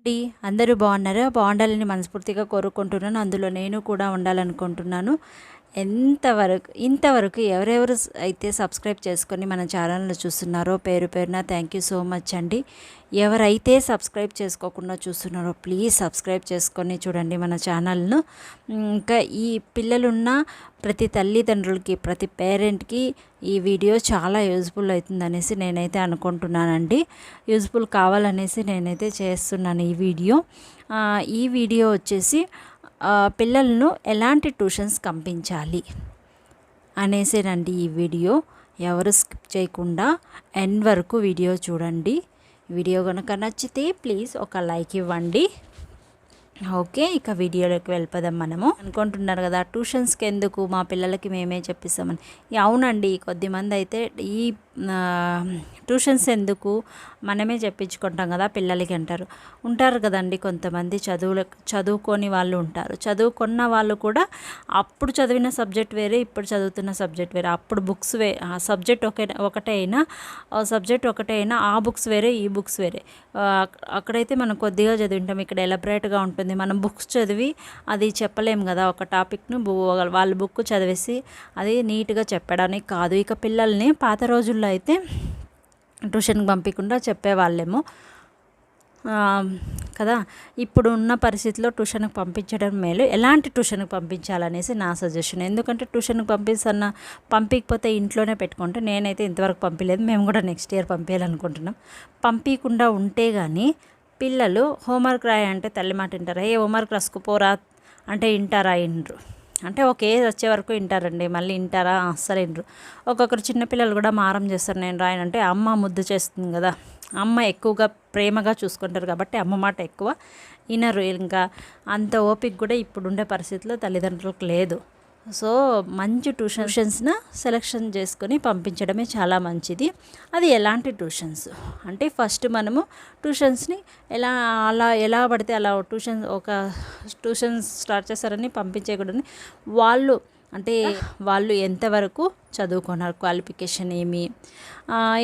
అండి. అందరూ బాగున్నారా? బాగుండాలని మనస్ఫూర్తిగా కోరుకుంటున్నాను. అందులో నేను కూడా ఉండాలనుకుంటున్నాను. ఎంతవరకు ఇంతవరకు ఎవరెవరు అయితే సబ్స్క్రైబ్ చేసుకొని మన ఛానల్ని చూస్తున్నారో పేరు పేరున థ్యాంక్ యూ సో మచ్ అండి. ఎవరైతే సబ్స్క్రైబ్ చేసుకోకుండా చూస్తున్నారో ప్లీజ్ సబ్స్క్రైబ్ చేసుకొని చూడండి మన ఛానల్ను. ఇంకా ఈ పిల్లలున్న ప్రతి తల్లిదండ్రులకి ప్రతి పేరెంట్కి ఈ వీడియో చాలా యూజ్ఫుల్ అవుతుందనేసి నేనైతే అనుకుంటున్నానండి. యూజ్ఫుల్ కావాలనేసి నేనైతే చేస్తున్నాను ఈ వీడియో. ఈ వీడియో వచ్చేసి పిల్లలను ఎలాంటి ట్యూషన్స్ పంపించాలి అనేసేనండి ఈ వీడియో. ఎవరు స్కిప్ చేయకుండా ఎండ్ వరకు వీడియో చూడండి. వీడియో కనుక నచ్చితే ప్లీజ్ ఒక లైక్ ఇవ్వండి. ఓకే ఇక వీడియోలోకి వెళ్ళిపోదాం మనము. అనుకుంటున్నారు కదా ట్యూషన్స్కి ఎందుకు మా పిల్లలకి మేమే చెప్పిస్తామని. అవునండి కొద్దిమంది అయితే ఈ ట్యూషన్స్ ఎందుకు? మనమే చెప్పించుకుంటాం కదా పిల్లలకి అంటారు. ఉంటారు కదండి కొంతమంది చదువుల చదువుకొని వాళ్ళు ఉంటారు. చదువుకున్న వాళ్ళు కూడా అప్పుడు చదివిన సబ్జెక్ట్ వేరే ఇప్పుడు చదువుతున్న సబ్జెక్ట్ వేరే. అప్పుడు బుక్స్ వే ఆ సబ్జెక్ట్ ఒకే ఒకటే అయినా ఆ సబ్జెక్ట్ ఒకటే అయినా ఆ బుక్స్ వేరే ఈ బుక్స్ వేరే. అక్కడైతే మనం కొద్దిగా చదివింటాం. ఇక్కడ ఎలబరేట్గా ఉంటుంది. మనం బుక్స్ చదివి అది చెప్పలేం కదా ఒక టాపిక్ను వాళ్ళ బుక్ చదివేసి అది నీట్గా చెప్పడానికి కాదు. ఇక పిల్లల్ని పాత రోజుల్లో అయితే ట్యూషన్కి పంపించకుండా చెప్పేవాళ్ళేమో. కదా ఇప్పుడు ఉన్న పరిస్థితిలో ట్యూషన్కి పంపించడం మేలు. ఎలాంటి ట్యూషన్కి పంపించాలనేసి నా సజెషన్. ఎందుకంటే ట్యూషన్కి పంపిస్తున్న పంపించకపోతే ఇంట్లోనే పెట్టుకుంటే నేనైతే ఇంతవరకు పంపించలేదు మేము కూడా నెక్స్ట్ ఇయర్ పంపించాలనుకుంటున్నాం పంపించకుండా ఉంటే కానీ పిల్లలు హోంవర్క్ రాయి అంటే తల్లి మాట వింటారా? ఏ హోంవర్క్ రాసుకుపోరా? అంటే వింటారా? ఇండ్రు. అంటే ఒక ఏజ్ వచ్చే వరకు వింటారండి. మళ్ళీ వింటారా? అస్సలు వినరు. ఒక్కొక్కరు చిన్నపిల్లలు కూడా మారం చేస్తారు. నేను రాయనంటే అమ్మ ముద్దు చేస్తుంది కదా. అమ్మ ఎక్కువగా ప్రేమగా చూసుకుంటారు కాబట్టి అమ్మ మాట ఎక్కువ వినరు. ఇంకా అంత ఓపిక కూడా ఇప్పుడుండే పరిస్థితిలో తల్లిదండ్రులకు లేదు. సో మంచి ట్యూషన్స్న సెలెక్షన్ చేసుకొని పంపించడమే చాలా మంచిది. అది ఎలాంటి ట్యూషన్స్? అంటే ఫస్ట్ మనము ట్యూషన్స్ని ఎలా అలా ఎలా పడితే అలా ట్యూషన్ ఒక ట్యూషన్స్ స్టార్ట్ చేస్తారని పంపించేయకూడదని వాళ్ళు అంటే వాళ్ళు ఎంతవరకు చదువుకున్నారు క్వాలిఫికేషన్ ఏమి?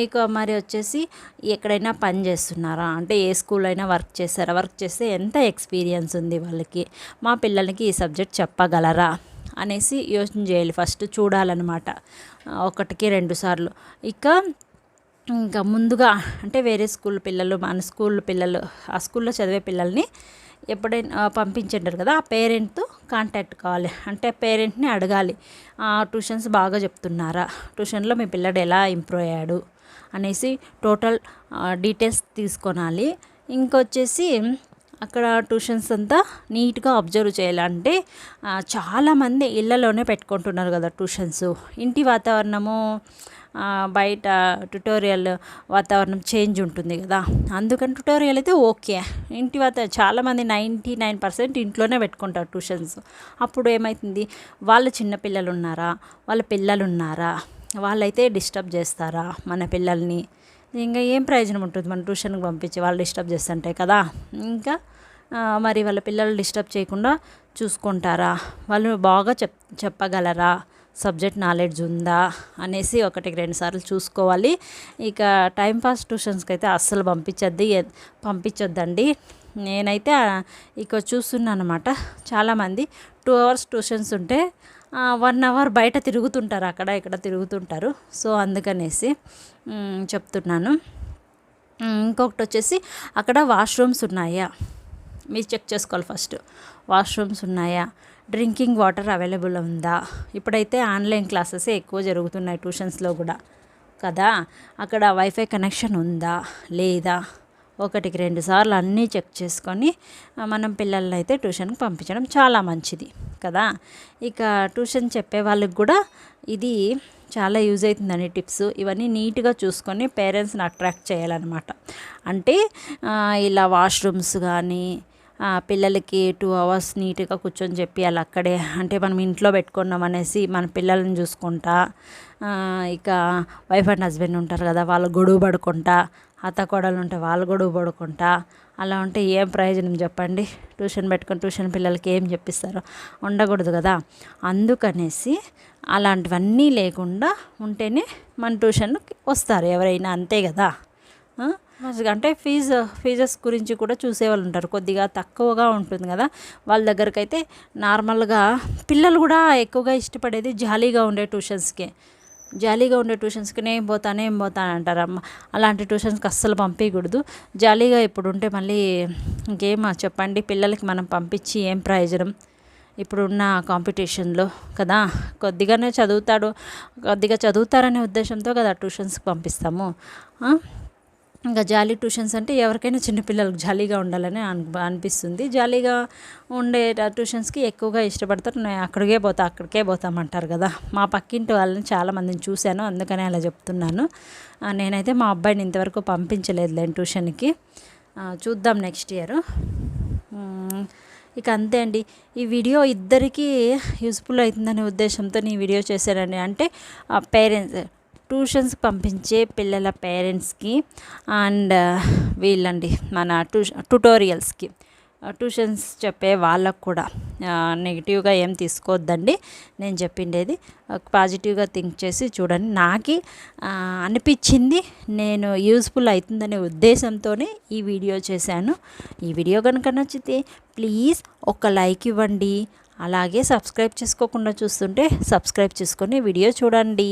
ఇక మరి వచ్చేసి ఎక్కడైనా పని చేస్తున్నారా? అంటే ఏ స్కూల్ అయినా వర్క్ చేస్తారా? వర్క్ చేస్తే ఎంత ఎక్స్పీరియన్స్ ఉంది వాళ్ళకి? మా పిల్లలకి ఈ సబ్జెక్ట్ చెప్పగలరా? అనేసి యోచన చేయాలి. ఫస్ట్ చూడాలన్నమాట. ఒకటికి రెండు సార్లు. ఇక ఇంకా ముందుగా అంటే వేరే స్కూల్ పిల్లలు మన స్కూల్ పిల్లలు ఆ స్కూల్లో చదివే పిల్లల్ని ఎప్పుడైనా ఆ, కదా ఆ పేరెంట్తో కాంటాక్ట్ కావాలి. అంటే పేరెంట్ని అడగాలి. ట్యూషన్స్ బాగా చెప్తున్నారా? ట్యూషన్లో మీ పిల్లడు ఎలా ఇంప్రూవ్ అయ్యాడు? అనేసి టోటల్ డీటెయిల్స్ తీసుకోనాలి. ఇంకొచ్చేసి అక్కడ ట్యూషన్స్ అంతా నీట్గా అబ్జర్వ్ చేయాలంటే చాలామంది ఇళ్ళలోనే పెట్టుకుంటున్నారు కదా ట్యూషన్స్. ఇంటి వాతావరణము బయట ట్యుటోరియల్ వాతావరణం చేంజ్ ఉంటుంది కదా. అందుకని ట్యుటోరియల్ అయితే ఓకే. ఇంటి వాత చాలామంది నైంటీ నైన్ పర్సెంట్ ఇంట్లోనే పెట్టుకుంటారు ట్యూషన్స్. అప్పుడు ఏమవుతుంది వాళ్ళ చిన్నపిల్లలు ఉన్నారా వాళ్ళ పిల్లలు ఉన్నారా వాళ్ళైతే డిస్టర్బ్ చేస్తారా మన పిల్లల్ని? ఇంకా ఏం ప్రయోజనం ఉంటుంది? మనం ట్యూషన్కి పంపించి వాళ్ళు డిస్టర్బ్ చేస్తుంటాయి కదా. ఇంకా మరి వాళ్ళ పిల్లలు డిస్టర్బ్ చేయకుండా చూసుకుంటారా? వాళ్ళు బాగా చెప్ చెప్పగలరా? సబ్జెక్ట్ నాలెడ్జ్ ఉందా? అనేసి ఒకటికి రెండు సార్లు చూసుకోవాలి. ఇక టైంపాస్ ట్యూషన్స్కి అయితే అస్సలు పంపించద్ది పంపించొద్దండి. నేనైతే ఇక చూస్తున్నాను అనమాట చాలామంది టూ అవర్స్ ట్యూషన్స్ ఉంటే వన్ అవర్ బయట తిరుగుతుంటారు అక్కడ ఇక్కడ తిరుగుతుంటారు. సో అందుకనేసి చెప్తున్నాను. ఇంకొకటి వచ్చేసి అక్కడ వాష్రూమ్స్ ఉన్నాయా? మీరు చెక్ చేసుకోవాలి ఫస్ట్ వాష్రూమ్స్ ఉన్నాయా? డ్రింకింగ్ వాటర్ అవైలబుల్ ఉందా? ఇప్పుడైతే ఆన్లైన్ క్లాసెస్ ఎక్కువ జరుగుతున్నాయి ట్యూషన్స్లో కూడా. కదా? అక్కడ వైఫై కనెక్షన్ ఉందా? లేదా? ఒకటికి రెండు సార్లు అన్నీ చెక్ చేసుకొని మనం పిల్లల్ని అయితే ట్యూషన్కి పంపించడం చాలా మంచిది కదా. ఇక ట్యూషన్ చెప్పే వాళ్ళకి కూడా ఇది చాలా యూజ్ అవుతుందండి టిప్స్. ఇవన్నీ నీట్గా చూసుకొని పేరెంట్స్ని అట్రాక్ట్ చేయాలన్నమాట. అంటే ఇలా వాష్రూమ్స్ కానీ పిల్లలకి టూ అవర్స్ నీట్గా కూర్చొని చెప్పి అలా అక్కడే అంటే మనం ఇంట్లో పెట్టుకున్నాం అనేసి మన పిల్లల్ని చూసుకుంటా ఇక వైఫ్ అండ్ హస్బెండ్ ఉంటారు కదా వాళ్ళు గొడవ పడుకుంటా అత్త కోడలు ఉంటే వాళ్ళు గొడవ పడుకుంటా అలా ఉంటే ఏం ప్రయోజనం చెప్పండి? ట్యూషన్ పెట్టుకొని ట్యూషన్ పిల్లలకి ఏం చెప్పిస్తారు ఉండకూడదు కదా. అందుకనేసి అలాంటివన్నీ లేకుండా ఉంటేనే మన ట్యూషన్కి వస్తారు ఎవరైనా అంతే కదా. అంటే ఫీజు ఫీజెస్ గురించి కూడా చూసేవాళ్ళు ఉంటారు. కొద్దిగా తక్కువగా ఉంటుంది కదా. వాళ్ళ దగ్గరకైతే నార్మల్గా పిల్లలు కూడా ఎక్కువగా ఇష్టపడేది జాలీగా ఉండే ట్యూషన్స్కి. జాలీగా ఉండే ట్యూషన్స్కి నేను పోతాను ఏం పోతాను అంటారమ్మ అలాంటి ట్యూషన్స్కి అస్సలు పంపించకూడదు జాలీగా ఇప్పుడు ఉంటే మళ్ళీ ఇంకేమో చెప్పండి. పిల్లలకి మనం పంపించి ఏం ప్రయోజనం? ఇప్పుడున్న కాంపిటీషన్లో కదా. కొద్దిగానే చదువుతాడు కొద్దిగా చదువుతారనే ఉద్దేశంతో కదా ట్యూషన్స్కి పంపిస్తాము. ఇంకా జాలీ ట్యూషన్స్ అంటే ఎవరికైనా చిన్నపిల్లలకు జాలీగా ఉండాలని అనిపిస్తుంది. జాలీగా ఉండే ట్యూషన్స్కి ఎక్కువగా ఇష్టపడతారు. నేను అక్కడికే పోతా అక్కడికే పోతామంటారు కదా. మా పక్కింటి వాళ్ళని చాలామందిని చూశాను అందుకనే అలా చెప్తున్నాను. నేనైతే మా అబ్బాయిని ఇంతవరకు పంపించలేదులే ట్యూషన్కి. చూద్దాం నెక్స్ట్ ఇయర్. ఇక అంతే అండి. ఈ వీడియో ఇద్దరికీ యూస్ఫుల్ అవుతుందనే ఉద్దేశంతో నేను వీడియో చేశానండి. అంటే పేరెంట్స్ ట్యూషన్స్ పంపించే పిల్లల పేరెంట్స్కి అండ్ వీళ్ళండి మన ట్యూ ట్యూటోరియల్స్కి. ట్యూషన్స్ చెప్పే వాళ్ళకు కూడా నెగిటివ్గా ఏం తీసుకోవద్దండి. నేను చెప్పిండేది పాజిటివ్గా థింక్ చేసి చూడండి. నాకు అనిపించింది నేను యూస్ఫుల్ అవుతుందనే ఉద్దేశంతోనే ఈ వీడియో చేశాను. ఈ వీడియో కనుక నచ్చితే ప్లీజ్ ఒక లైక్ ఇవ్వండి. అలాగే సబ్స్క్రైబ్ చేసుకోకుండా చూస్తుంటే సబ్స్క్రైబ్ చేసుకొని వీడియో చూడండి.